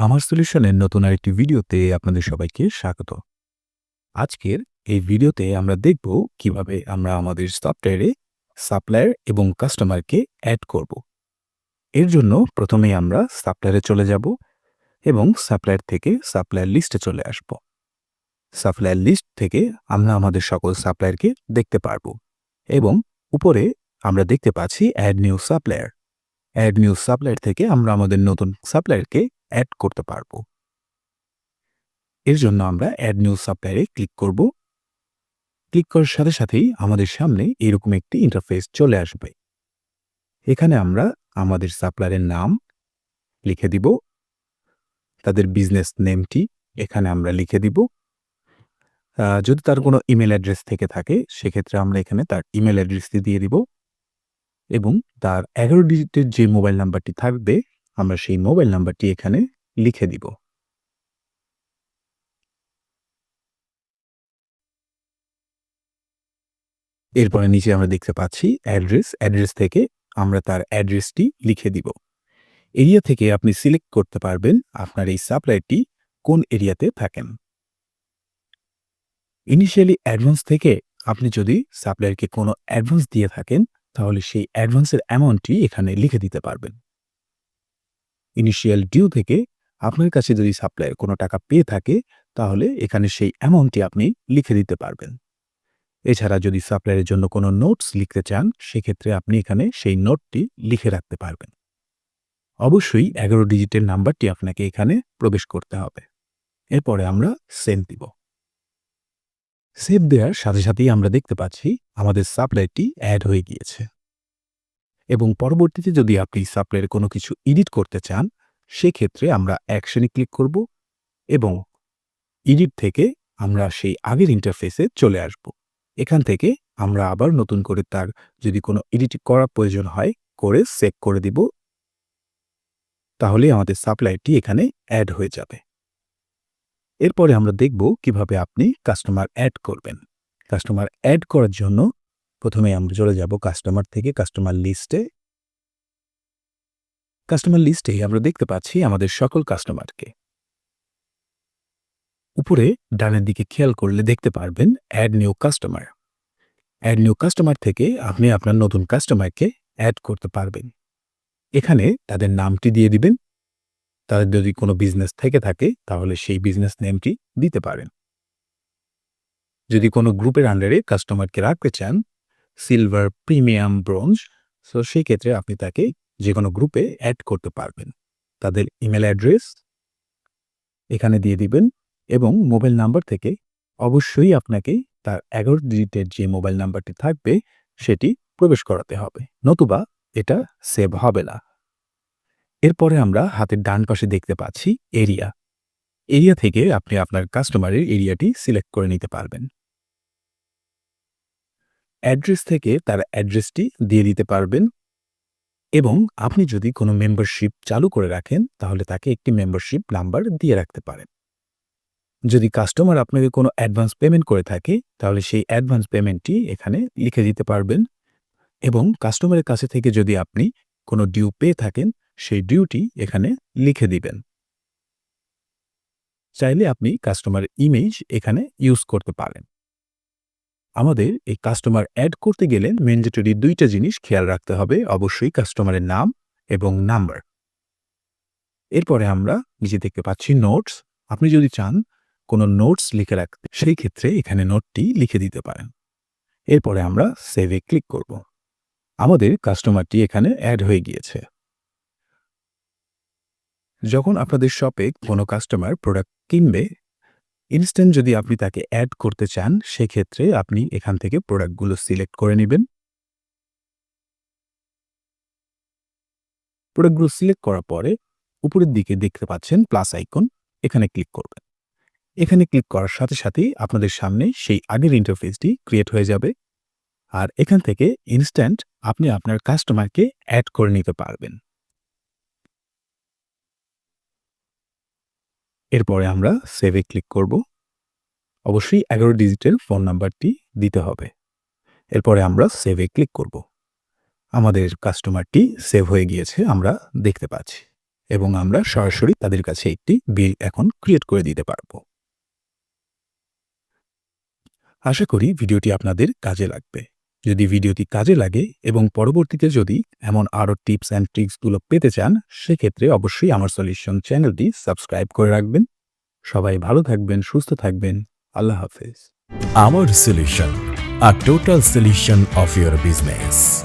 আমার সলিউশনের নতুন আরেকটি ভিডিওতে আপনাদের সবাইকে স্বাগত। আজকের এই ভিডিওতে আমরা দেখব কীভাবে আমরা আমাদের সফটওয়্যারে সাপ্লায়ার এবং কাস্টমারকে অ্যাড করব। এর জন্য প্রথমেই আমরা সাপ্লায়ারে চলে যাব এবং সাপ্লায়ার থেকে সাপ্লায়ার লিস্টে চলে আসব। সাপ্লায়ার লিস্ট থেকে আমরা আমাদের সকল সাপ্লায়ারকে দেখতে পারব এবং উপরে আমরা দেখতে পাচ্ছি add new supplier add new supplier থেকে আমরা আমাদের নতুন সাপ্লায়ারকে অ্যাড করতে পারব। এর জন্য আমরা অ্যাড নিউ সাপ্লায়ারে ক্লিক করব। ক্লিক করার সাথে সাথেই আমাদের সামনে এরকম একটি ইন্টারফেস চলে আসবে। এখানে আমরা আমাদের সাপ্লায়ারের নাম লিখে দিব। তাদের বিজনেস নেমটি এখানে আমরা লিখে দিব। যদি তার কোনো ইমেল অ্যাড্রেস থেকে থাকে, সেক্ষেত্রে আমরা এখানে তার ইমেল অ্যাড্রেসটি দিয়ে দিব। এবং তার এগারো ডিজিটের যে মোবাইল নাম্বারটি থাকবে আমরা সেই মোবাইল নাম্বারটি এখানে লিখে দিব। এরপরে নিচে আমরা দেখতে পাচ্ছি অ্যাড্রেস। অ্যাড্রেস থেকে আমরা তার অ্যাড্রেসটি লিখে দিব। এরিয়া থেকে আপনি সিলেক্ট করতে পারবেন আপনার এই সাপ্লাইটি কোন এরিয়াতে থাকেন। ইনিশিয়ালি অ্যাডভান্স থেকে আপনি যদি সাপ্লায়ারকে কোনো অ্যাডভান্স দিয়ে থাকেন, তাহলে সেই অ্যাডভান্সের অ্যামাউন্টটি এখানে লিখে দিতে পারবেন। ইনিশিয়াল ডিউ থেকে আপনার কাছে যদি সাপ্লায়ার কোনো টাকা পেয়ে থাকে, তাহলে এখানে সেই অ্যামাউন্টটি আপনি লিখে দিতে পারবেন। এছাড়া যদি সাপ্লায়ারের জন্য কোনো নোটস লিখতে চান, সেক্ষেত্রে আপনি এখানে সেই নোটটি লিখে রাখতে পারবেন। অবশ্যই এগারো ডিজিটের নাম্বারটি আপনাকে এখানে প্রবেশ করতে হবে। এরপরে আমরা সেভ দিব। সেভ দেওয়ার সাথে সাথেই আমরা দেখতে পাচ্ছি আমাদের সাপ্লায়ারটি অ্যাড হয়ে গিয়েছে। এবং পরবর্তীতে যদি আপনি সাপ্লাইয়ের কোনো কিছু এডিট করতে চান, সেক্ষেত্রে আমরা অ্যাকশনে ক্লিক করব এবং এডিট থেকে আমরা সেই আগের ইন্টারফেসে চলে আসব। এখান থেকে আমরা আবার নতুন করে তার যদি কোনো এডিট করার প্রয়োজন হয়, করে সেভ করে দিব। তাহলে আমাদের সাপ্লাইটি এখানে অ্যাড হয়ে যাবে। এরপরে আমরা দেখব কীভাবে আপনি কাস্টমার অ্যাড করবেন। কাস্টমার অ্যাড করার জন্য প্রথমে আমরা চলে যাব কাস্টমার থেকে কাস্টমার লিস্টে কাস্টমার লিস্টে আমরা দেখতে পাচ্ছি আমাদের সকল কাস্টমারকে উপরে ডানের দিকে খেয়াল করলে দেখতে পারবেন add new customer add new customer থেকে আপনি আপনার নতুন কাস্টমারকে অ্যাড করতে পারবেন। এখানে তাদের নামটি দিয়ে দিবেন। তাদের যদি কোনো বিজনেস থেকে থাকে, তাহলে সেই বিজনেস নেমটি দিতে পারেন। যদি কোনো গ্রুপের আন্ডারে কাস্টমারকে রাখতে চান সিলভার প্রিমিয়াম ব্রোঞ্জ সো সেই ক্ষেত্রে আপনি তাকে যে কোনো গ্রুপে অ্যাড করতে পারবেন। তাদের ইমেল অ্যাড্রেস এখানে দিয়ে দিবেন এবং মোবাইল নাম্বার থেকে অবশ্যই আপনাকে তার এগারো ডিজিটের যে মোবাইল নাম্বারটি থাকবে, সেটি প্রবেশ করাতে হবে, নতুবা এটা সেভ হবে না। এরপরে আমরা হাতের ডান পাশে দেখতে পাচ্ছি এরিয়া এরিয়া থেকে আপনি আপনার কাস্টমারের এরিয়াটি সিলেক্ট করে নিতে পারবেন। অ্যাড্রেস থেকে তার অ্যাড্রেসটি দিয়ে দিতে পারবেন। এবং আপনি যদি কোনো মেম্বারশিপ চালু করে রাখেন, তাহলে তাকে একটি মেম্বারশিপ নাম্বার দিয়ে রাখতে পারেন। যদি কাস্টমার আপনাকে কোনো অ্যাডভান্স পেমেন্ট করে থাকে, তাহলে সেই অ্যাডভান্স পেমেন্টটি এখানে লিখে দিতে পারবেন। এবং কাস্টমারের কাছে থেকে যদি আপনি কোনো ডিউ পেয়ে থাকেন, সেই ডিউটি এখানে লিখে দিবেন। চাইলে আপনি কাস্টমার ইমেজ এখানে ইউজ করতে পারেন। আমাদের এই কাস্টমার অ্যাড করতে গেলে ম্যান্ডেটরি দুইটা জিনিস খেয়াল রাখতে হবে, অবশ্যই কাস্টমারের নাম এবং নাম্বার এরপরে আমরা নিচে দেখতে পাচ্ছি নোটস আপনি যদি চান কোনো নোটস লিখে রাখতে, সেই ক্ষেত্রে এখানে নোটটি লিখে দিতে পারেন। এরপরে আমরা সেভে ক্লিক করব। আমাদের কাস্টমারটি এখানে অ্যাড হয়ে গিয়েছে। যখন আপনাদের শপে কোনো কাস্টমার প্রোডাক্ট কিনবে ইনস্ট্যান্ট যদি আপনি তাকে অ্যাড করতে চান, সেক্ষেত্রে আপনি এখান থেকে প্রোডাক্টগুলো সিলেক্ট করে নেবেন। প্রোডাক্টগুলো সিলেক্ট করার পরে উপরের দিকে দেখতে পাচ্ছেন প্লাস আইকন এখানে ক্লিক করবেন। এখানে ক্লিক করার সাথে সাথেই আপনাদের সামনে সেই আগের ইন্টারফেসটি ক্রিয়েট হয়ে যাবে। আর এখান থেকে ইনস্ট্যান্ট আপনি আপনার কাস্টমারকে অ্যাড করে নিতে পারবেন। এরপরে আমরা সেভে ক্লিক করব। অবশ্যই এগারো ডিজিটের ফোন নাম্বারটি দিতে হবে। এরপরে আমরা সেভে ক্লিক করব। আমাদের কাস্টমারটি সেভ হয়ে গিয়েছে, আমরা দেখতে পাচ্ছি। এবং আমরা সরাসরি তাদের কাছে একটি বিল এখন ক্রিয়েট করে দিতে পারব। আশা করি ভিডিওটি আপনাদের কাজে লাগবে। যদি ভিডিওটি কাজে লাগে এবং পরবর্তীতে যদি এমন আরও টিপস অ্যান্ড ট্রিক্সগুলো পেতে চান, সেক্ষেত্রে অবশ্যই আমার সলিউশন চ্যানেলটি সাবস্ক্রাইব করে রাখবেন। সবাই ভালো থাকবেন, সুস্থ থাকবেন। আল্লাহ হাফেজ। আমার solution a total solution of your business.